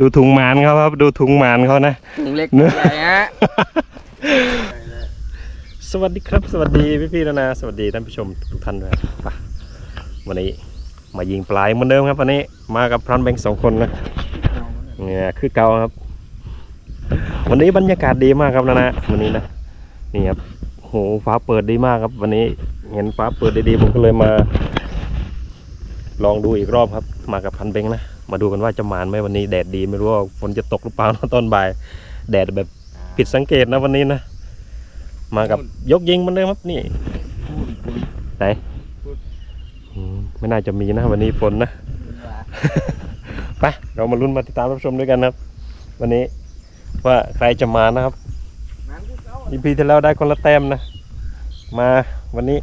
ดูถุงหมานเขาครับ ดูถุงหมานเขานะถุงเล็กเนื้อใหญ่ฮะสวัสดีครับ สวัสดีพี่พี่ๆนานาสวัสดีท่านผู้ชมทุกท่านด้วยไปวันนี้มายิงปลายเหมือนเดิมครับวันนี้มากับพรานแบงค์สองคนนะเนี่ยคือเก่าครับ วันนี้บรรยากาศดีมากครับนานาวันนี้นะนี่ครับโหฟ้าเปิดดีมากครับ วันนี้เห็นฟ้าเปิดดีๆผมก็เลยมา ลองดูอีกรอบครับ มากับพันเบงนะ มาดูกันว่าจะหมานไหมวันนี้แดดดีไม่รู้ว่าฝนจะตกหรือเปล่านะตอนบ่าย แดดแบบผิดสังเกตนะวันนี้นะ มากับยกยิงเหมันเดิมครับนี่ไหนอืมไม่น่าจะมีนะวันนี้ฝนนะไปเรามาลุ้นมาติดตามรับชมด้วยกันนะครับ วันนี้ว่าใครจะมานะครับอีพีที่แล้วได้คนละแต้มนะ มาวันนี้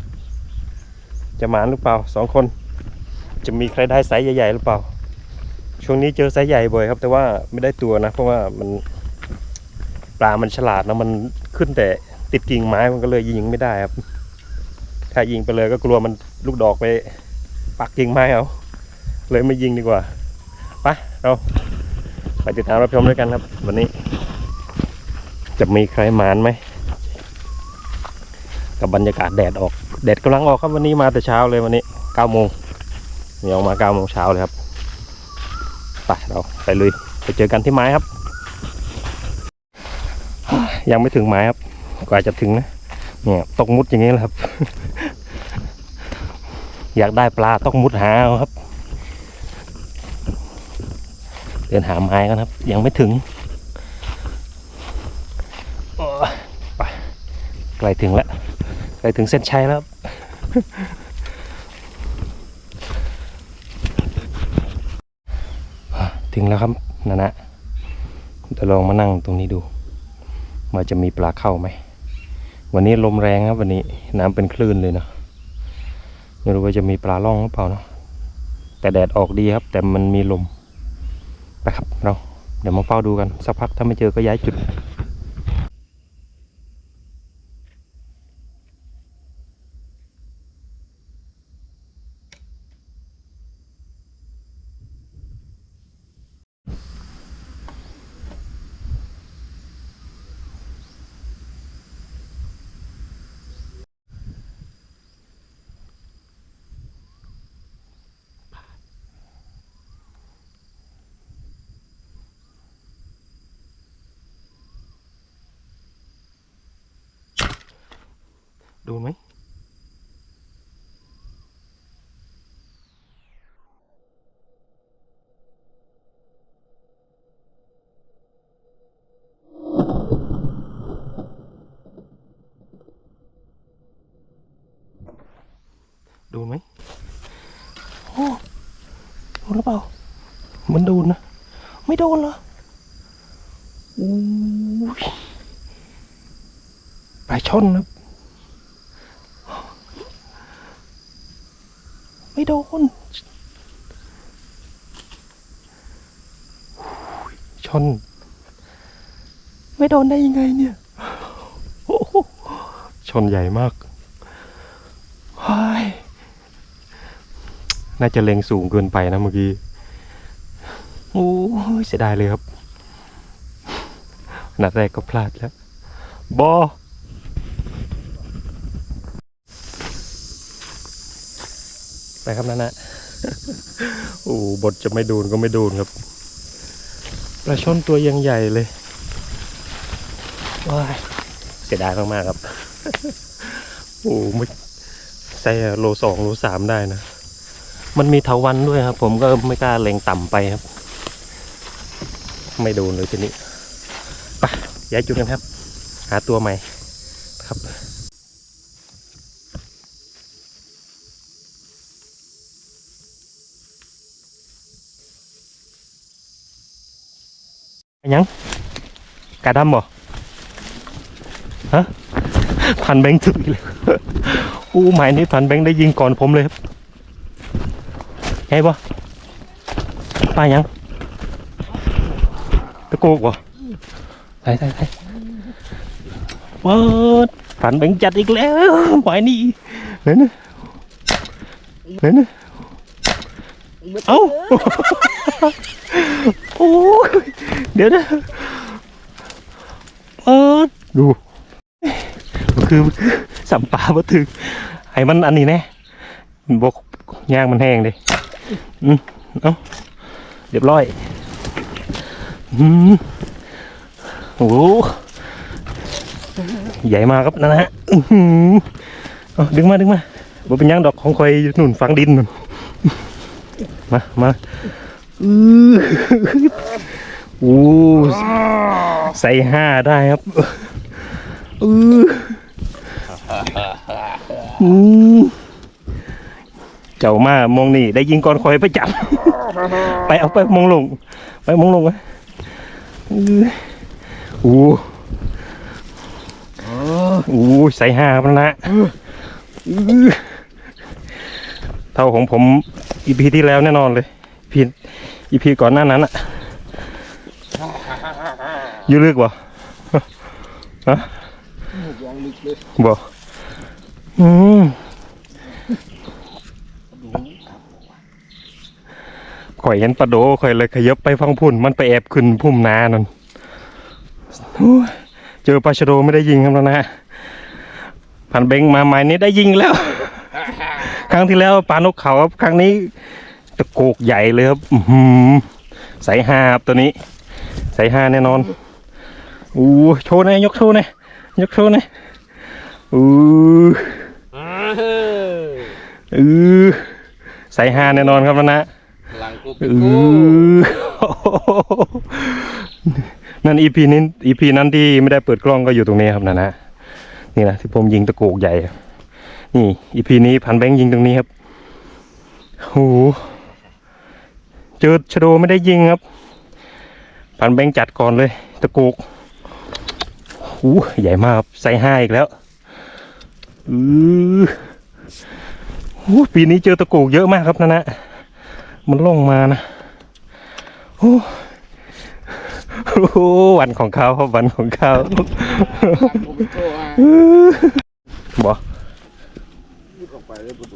จะหมานหรือเปล่าสองคน จะมีใครได้ไซส์ใหญ่ๆหรือเปล่า ช่วงนี้เจอไซส์ใหญ่บ่อยครับ แต่ว่าไม่ได้ตัวนะ เพราะว่ามันปลามันฉลาดนะมันขึ้นแต่ติดกิ่งไม้มันก็เลยยิงไม่ได้ครับ ถ้ายิงไปเลยก็กลัวมันลูกดอกไป ปักกิ่งไม้เอาเลยไม่ยิงดีกว่าไปเราไปติดตามรับชมด้วยกันครับ วันนี้ จะมีใครหมานไหมกับบรรยากาศแดดออกแดดกำลังออกครับวันนี้มาแต่เช้าเลยวันนี้เก้าโมงนี่ออกมาเก้าโมงเช้าเลยครับ ไปเราไปลุยไปเจอกันที่ไม้ครับ ยังไม่ถึงไม้ครับ กว่าจะถึงนะเนี่ยตกมุดอย่างนี้แหละครับ อยากได้ปลาต้องมุดหาเอาครับ เดินหาไม้กันครับ ยังไม่ถึงไปใกล้ถึงแล้วใกล้ถึงเส้นชัยแล้วครับ ถึงแล้วครับนะนะจะลองมานั่งตรงนี้ดูว่าจะมีปลาเข้าไหม วันนี้ลมแรงครับวันนี้น้ำเป็นคลื่นเลยเนาะไม่รู้ว่าจะมีปลาล่องหรือเปล่าเนาะแต่แดดออกดีครับ แต่มันมีลมไปครับเราเดี๋ยวมาเฝ้าดูกันสักพักถ้าไม่เจอก็ย้ายจุด ดูไหมดูไหมโอ้โดนหรือเปล่า มันโดนนะ ไม่โดนเหรออู้ยปลาช่อนครับ ไม่โดน ชน ไม่โดนได้ยังไงเนี่ยโอ้โหชนใหญ่มากเฮ้ยน่าจะเล็งสูงเกินไปนะเมื่อกี้โอ้เสียดายเลยครับ นัดแรกก็พลาดแล้ว บอ ไป ครับนั่นนะโอ้บทจะไม่โดนก็ไม่โดนครับปลาช่อนตัวยังใหญ่เลยว้ายเสียดายมากๆครับ โอ้ไม่ใส่โลสองโลสามได้นะ มันมีเถาวันด้วยครับ ผมก็ไม่กล้าเล็งต่ำไปครับ ไม่โดนเลยทีนี้ไปย้ายจุดกันครับ หาตัวใหม่ครับ ยังกาดำบ่ฮะพันแบงค์ถึกอีกแล้วอู้หมายนี้พันแบงค์ได้ยิงก่อนผมเลยครับไงบ่ป้ายังตะโกกบ่ใส่ใส่ใส่เปิดพันแบงค์จัดอีกแล้วหมายนี้เห็นไหมเห็นไหมเอ้า โอ้ยเดี๋ยวนะเออดูมันคือสัมปาบ่ถึงให้มันอันนี้แน่บกย่างมันแห้งดิอืมเอาเรียบร้อยอืมโอ้โหใหญ่มากครับนั่นนะฮะอื้อหือเอาดึงมาดึงมาบ่เป็นยังดอกของคอยอยู่นู่นฝังดินนู่นมามา อือโอ้ใส่ห้าได้ครับอืออือเจ้ามามองนี่ ได้ยิงก่อนคอยไปจับ ไปเอาไปมองลง ไปมองลงไปอื้อโอ้โอ้ใส่ห้าครับนะเท่าของผมอีพีที่แล้วแน่นอนเลย พีอีพีก่อนหน้านั้นอะอยูลึกบ่ฮะยังลึกเลยบ่อืมข่อยเห็นปลาโดข่อยเลยขยับไปฟังพุ่น มันไปแอบขึ้นพุ่มนานั่นโอ้ยเจอปลาชะโดไม่ได้ยิงครับแล้วนะพันเบงมาใหม่นี้ได้ยิงแล้ว ครั้งที่แล้วปลานกเขาครับครั้งนี้ ตะโกกใหญ่เลยครับอือหือใส่ห้าครับตัวนี้ใส่ห้าแน่นอนอู้โชว์นะยกโชว์นะยกโชว์นะอู้อือใส่ห้าแน่นอนครับนะหลังกูเออนั่นอีพีนี้อีพีนั้นที่ไม่ได้เปิดกล้องก็อยู่ตรงนี้ครับนะนะนี่นะที่ผมยิงตะโกกใหญ่ นี่อีพีนี้พันแบงค์ยิงตรงนี้ครับโห เจอชะโดไม่ได้ยิงครับ พันแบงค์จัดก่อนเลย ตะโกกโอ้ใหญ่มากครับใส่ห้าอีกแล้วอือโอ้ปีนี้เจอตะโกกเยอะมากครับนะนะมันลงมานะโอ้โหวันของเขาครับวันของเขากูไปโทษอะบอพูดออกไปเลยปุ๊บ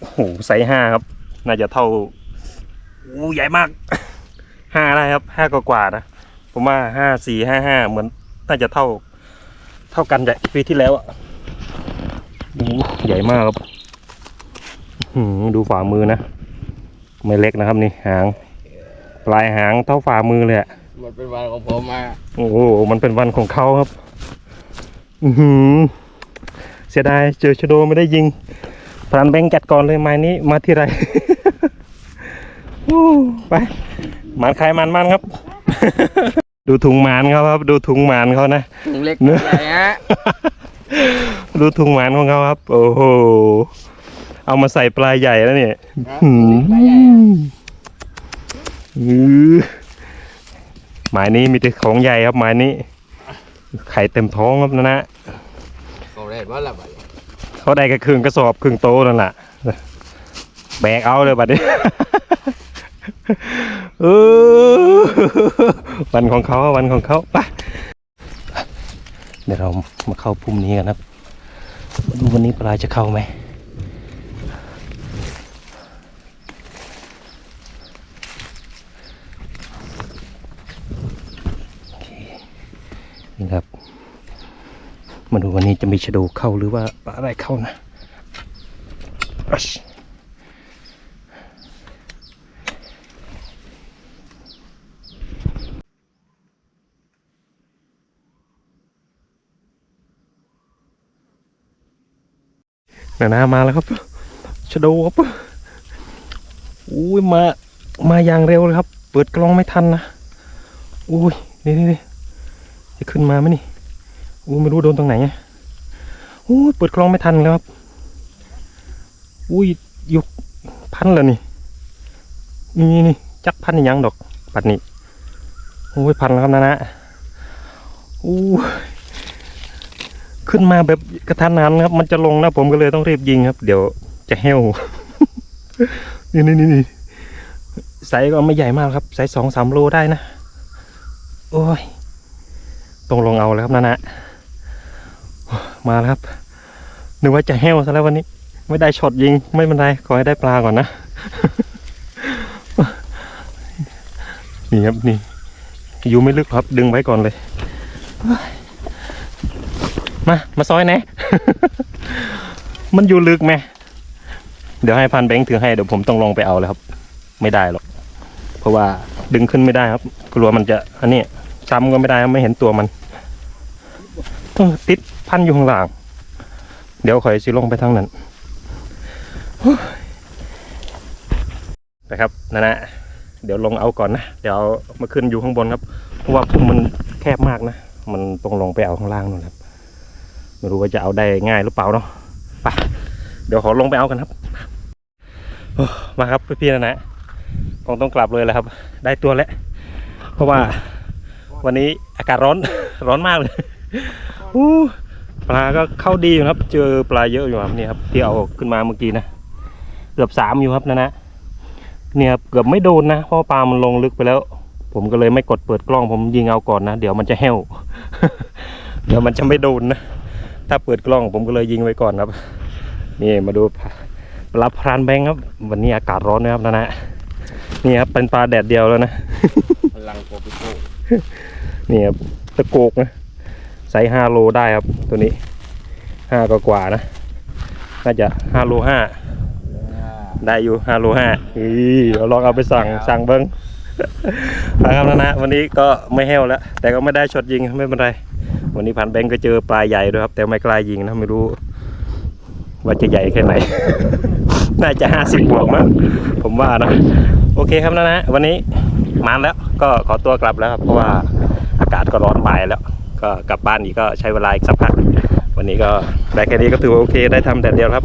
โอ้โหไซส์ห้าครับ น่าจะเท่า โอ้ใหญ่มากห้าได้ครับห้ากว่าๆนะผมว่าห้าสี่ห้าห้าเหมือนน่าจะเท่า เท่ากันจากปีที่แล้วอะโอ้ใหญ่มากครับอื้อหือดูฝ่ามือนะไม่เล็กนะครับนี่หาง ปลายหางเท่าฝ่ามือเลยอะมันเป็นวันของผมมาโอ้โหมันเป็นวันของเขาครับ อือหือเสียดายเจอชะโดไม่ได้ยิงพรันแบงค์จัดก่อนเลยไม้นี้มาที่ไรอู้ ไปหมันใครมันมันครับ ดูถุงหมานเขาครับ ดูถุงหมานเขานะถุงเล็กถุงใหญ่ฮะดูถุงหมานของเขาครับ โอ้โหเอามาใส่ปลายใหญ่แล้วเนี่ยหืมไปใหญ่อะอือหมายนี้มีแต่ของใหญ่ครับหมายนี้ ไข่เต็มท้องครับนะนะเขาได้ว่าละบัดเขาได้แค่ครึ่งกระสอบครึ่งโตนั่นแหละแบกเอาเลยบัดนี้ เออวันของเขาวันของเขาไปเดี๋ยวเรามาเข้าพุ่มนี้กันครับมาดูวันนี้ปลาจะเข้าไหมคนี่ครับ มาดูวันนี้จะมีชะโดเข้าหรือว่าปลาอะไรเข้านะ นานามาแล้วครับชะโดครับอุ้ยมามาอย่างเร็วเลยครับ เปิดกล้องไม่ทันนะอุ้ยนี่นี่จะขึ้นมาไหมนี่อู้ไม่รู้โดนตรงไหนไงอู้เปิดกล้องไม่ทันแล้วครับอุ้ยยุกพันแล้วนี่นี่นี่จักพันยังดอกปัดนี่โอ้ยพันแล้วครับนะนะอู้ ขึ้นมาแบบกระทันหันครับ มันจะลงนะผมก็เลยต้องรีบยิงครับ เดี๋ยวจะเฮวนี่นี่นี่นี่ไซส์ก็ไม่ใหญ่มากครับไซส์สองสามโลได้นะ โอ้ยต้องลงเอาแล้วครับนานะมาแล้วครับนึกว่าจะแห้วซะแล้ววันนี้ ไม่ได้ช็อตยิง ไม่เป็นไรขอให้ได้ปลาก่อนนะนี่ครับนี่อยู่ไม่ลึกครับดึงไว้ก่อนเลย มา มาซอยไหนมันอยู่ลึกไหม เดี๋ยวให้พันแบงค์ถือให้เดี๋ยวผมต้องลงไปเอาเลยครับ ไม่ได้หรอก เพราะว่าดึงขึ้นไม่ได้ครับ กลัวมันจะ อันนี้ซ้ำก็ไม่ได้ครับไม่เห็นตัวมันเออติดพันอยู่ข้างล่างเดี๋ยวคอยสิลงไปทางนั้นนะครับนั่นนะเดี๋ยวลงเอาก่อนนะ เดี๋ยวมาขึ้นอยู่ข้างบนครับ เพราะว่าพุ่มมันแคบมากนะ มันต้องลงไปเอาข้างล่างนู่นครับ ไม่รู้ว่าจะเอาได้ง่ายหรือเปล่าเนาะไปเดี๋ยวขอลงไปเอากันครับมาครับพี่ๆนะนะคงต้องกลับเลยแหละครับ ได้ตัวแล้วเพราะว่าวันนี้อากาศร้อนร้อนมากเลยปลาก็เข้าดีอยู่ครับ เจอปลาเยอะอยู่ครับนี่ครับที่เอาขึ้นมาเมื่อกี้นะเกือบสามอยู่ครับนะนะเนี่ยครับเกือบไม่โดนนะเพราะปลามันลงลึกไปแล้ว ผมก็เลยไม่กดเปิดกล้องผมยิงเอาก่อนนะ เดี๋ยวมันจะแห้ว เดี๋ยวมันจะไม่โดนนะ ถ้าเปิดกล้องผมก็เลยยิงไว้ก่อนครับ นี่มาดูปลาพรานแบงค์ครับ วันนี้อากาศร้อนนะครับนะนะนี่ครับเป็นปลาแดดเดียวแล้วนะพลังโกปิโก้นี่ครับตะโกกนะไซส์ห้าโลได้ครับตัวนี้ห้ากกว่าๆนะน่าจะห้าโลห้าได้อยู่ห้าโลห้าอีเดี๋ยวลองเอาไปสั่งสั่งเบิ้ง นะครับนะนะวันนี้ก็ไม่แห้วแล้ว แต่ก็ไม่ได้ช็อตยิงไม่เป็นไร วันนี้พันแบงก์ก็เจอปลาใหญ่ด้วยครับ แต่ไม่กล้ายิงนะไม่รู้ ว่าจะใหญ่แค่ไหน น่าจะห้าสิบบวกมั้งผมว่านะ โอเคครับนะนะวันนี้มาแล้วก็ขอตัวกลับแล้วครับเพราะว่าอากาศก็ร้อนบ่ายแล้ว ก็กลับบ้านอีกก็ใช้เวลาอีกสักพักวันนี้ก็ได้แค่นี้ก็ถือว่าโอเคได้ทำแต่เดียวครับ